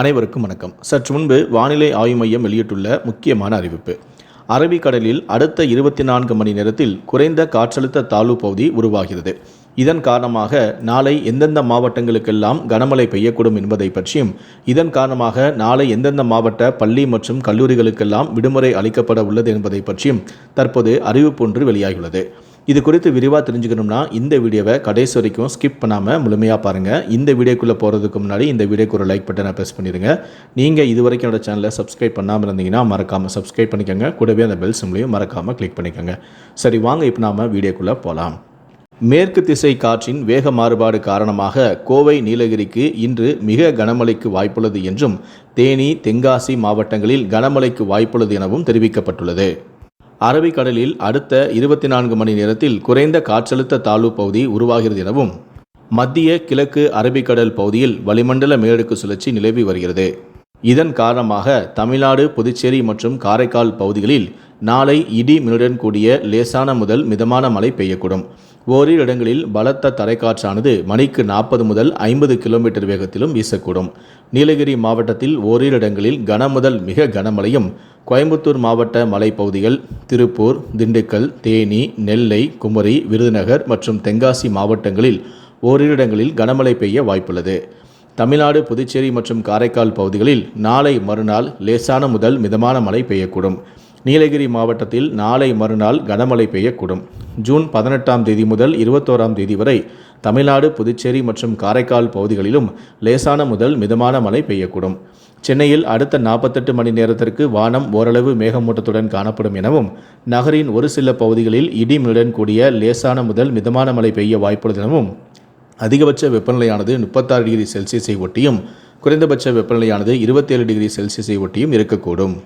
அனைவருக்கும் வணக்கம். சற்று முன்பு வானிலை ஆய்வு மையம் வெளியிட்டுள்ள முக்கியமான அறிவிப்பு. அரபிக்கடலில் அடுத்த இருபத்தி நான்கு மணி நேரத்தில் குறைந்த காற்றழுத்த தாழ்வு பகுதி உருவாகிறது. இதன் காரணமாக நாளை எந்தெந்த மாவட்டங்களுக்கெல்லாம் கனமழை பெய்யக்கூடும் என்பதை பற்றியும் இதன் காரணமாக நாளை எந்தெந்த மாவட்ட பள்ளி மற்றும் கல்லூரிகளுக்கெல்லாம் விடுமுறை அளிக்கப்பட உள்ளது என்பதை பற்றியும் தற்போது அறிவிப்பு ஒன்று வெளியாகியுள்ளது. இது குறித்து விரிவாக தெரிஞ்சுக்கணும்னா இந்த வீடியோவை கடைசி வரைக்கும் ஸ்கிப் பண்ணாமல் முழுமையாக பாருங்கள் இந்த வீடியோக்குள்ளே போகிறதுக்கு முன்னாடி இந்த வீடியோக்கு ஒரு லைக் பட்டனை ப்ரெஸ் பண்ணிடுங்க. நீங்கள் இது வரைக்கும் என்னோட சேனலை சப்ஸ்கிரைப் பண்ணாமல் இருந்தீங்கன்னா மறக்காமல் சப்ஸ்கிரைப் பண்ணிக்கோங்க. கூடவே அந்த பெல் சிம்லையும் மறக்காமல் கிளிக் பண்ணிக்கோங்க. சரி வாங்க இப்போ நாம வீடியோக்குள்ளே போகலாம் மேற்கு திசை காற்றின் வேக மாறுபாடு காரணமாக கோவை நீலகிரிக்கு இன்று மிக கனமழைக்கு வாய்ப்புள்ளது என்றும் தேனி தென்காசி மாவட்டங்களில் கனமழைக்கு வாய்ப்புள்ளது எனவும் தெரிவிக்கப்பட்டுள்ளது. அரபிக்கடலில் அடுத்த இருபத்தி நான்கு மணி நேரத்தில் குறைந்த காற்றழுத்த தாழ்வு பகுதி உருவாகிறது எனவும் மத்திய கிழக்கு அரபிக்கடல் பகுதியில் வளிமண்டல மேலடுக்கு சுழற்சி நிலவி வருகிறது. இதன் காரணமாக தமிழ்நாடு புதுச்சேரி மற்றும் காரைக்கால் பகுதிகளில் நாளை இடி மின்னுடன் கூடிய லேசான முதல் மிதமான மழை பெய்யக்கூடும். ஓரிரு இடங்களில் பலத்த தரைக்காற்றானது மணிக்கு நாற்பது முதல் ஐம்பது கிலோமீட்டர் வேகத்திலும் வீசக்கூடும். நீலகிரி மாவட்டத்தில் ஓரிரு இடங்களில் கனமுதல் மிக கனமழையும் கோயம்புத்தூர் மாவட்ட மலைப்பகுதிகள் திருப்பூர் திண்டுக்கல் தேனி நெல்லை குமரி விருதுநகர் மற்றும் தென்காசி மாவட்டங்களில் ஓரிரு இடங்களில் கனமழை பெய்ய வாய்ப்புள்ளது. தமிழ்நாடு புதுச்சேரி மற்றும் காரைக்கால் பகுதிகளில் நாளை மறுநாள் லேசான முதல் மிதமான மழை பெய்யக்கூடும். நீலகிரி மாவட்டத்தில் நாளை மறுநாள் கனமழை பெய்யக்கூடும். ஜூன் பதினெட்டாம் தேதி முதல் இருபத்தோராம் தேதி வரை தமிழ்நாடு புதுச்சேரி மற்றும் காரைக்கால் பகுதிகளிலும் லேசான முதல் மிதமான மழை பெய்யக்கூடும். சென்னையில் அடுத்த நாற்பத்தெட்டு மணி நேரத்திற்கு வானம் ஓரளவு மேகமூட்டத்துடன் காணப்படும் எனவும் நகரின் ஒரு சில பகுதிகளில் இடிமுடன் கூடிய லேசான முதல் மிதமான மழை பெய்ய வாய்ப்புள்ளது எனவும் அதிகபட்ச வெப்பநிலையானது முப்பத்தாறு டிகிரி செல்சியஸை ஒட்டியும் குறைந்தபட்ச வெப்பநிலையானது இருபத்தேழு டிகிரி செல்சியஸை ஒட்டியும் இருக்கக்கூடும்.